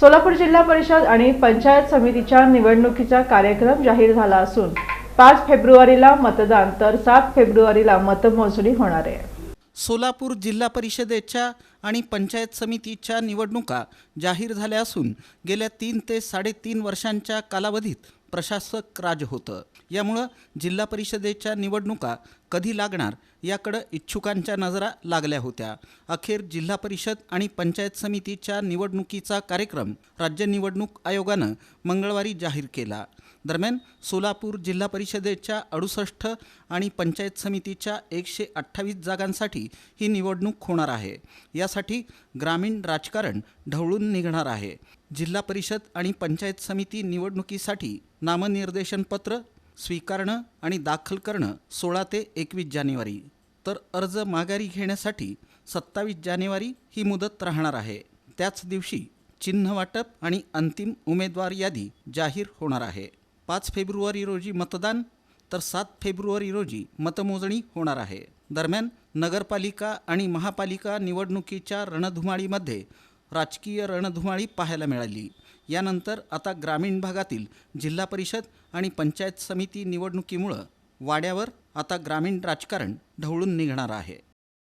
सोलापूर जिल्हा परिषद आणि पंचायत समितीच्या निवडणुकीचा कार्यक्रम जाहीर झाला असून पाच फेब्रुवारीला मतदान तर सात फेब्रुवारीला मतमोजणी होणार आहे. सोलापूर जिल्हा परिषदेच्या आणि पंचायत समितीच्या निवडणुका जाहीर झाल्या असून गेल्या तीन ते साडेतीन वर्षांच्या कालावधीत प्रशासक राज होतं. यामुळं जिल्हा परिषदेच्या निवडणुका कधी लागणार याकडं इच्छुकांच्या नजरा लागल्या होत्या. अखेर जिल्हा परिषद आणि पंचायत समितीच्या निवडणुकीचा कार्यक्रम राज्य निवडणूक आयोगानं मंगळवारी जाहीर केला. दरम्यान सोलापूर जिल्हा परिषदेच्या अडुसष्ट आणि पंचायत समितीच्या एकशे अठ्ठावीस जागांसाठी ही निवडणूक होणार आहे. यासाठी ग्रामीण राजकारण ढवळून निघणार आहे. जिल्हा परिषद आणि पंचायत समिती निवडणुकीसाठी नामनिर्देशनपत्र स्वीकारणं आणि दाखल करणं सोळा ते एकवीस जानेवारी. तर अर्ज माघारी घेण्यासाठी सत्तावीस जानेवारी ही मुदत राहणार आहे. त्याच दिवशी चिन्ह वाटप आणि अंतिम उमेदवार यादी जाहीर होणार आहे. पाच फेब्रुवारी रोजी मतदान तर सात फेब्रुवारी रोजी मतमोजणी होणार आहे. दरम्यान नगरपालिका आणि महापालिका निवडणुकीच्या रणधुमाळीमध्ये राजकीय रणधुमाळी पाहायला मिळाली. यानंतर आता ग्रामीण भागातील जिल्हा परिषद आणि पंचायत समिती निवडणुकीमुळं वाड्यावर आता ग्रामीण राजकारण ढवळून निघणार आहे.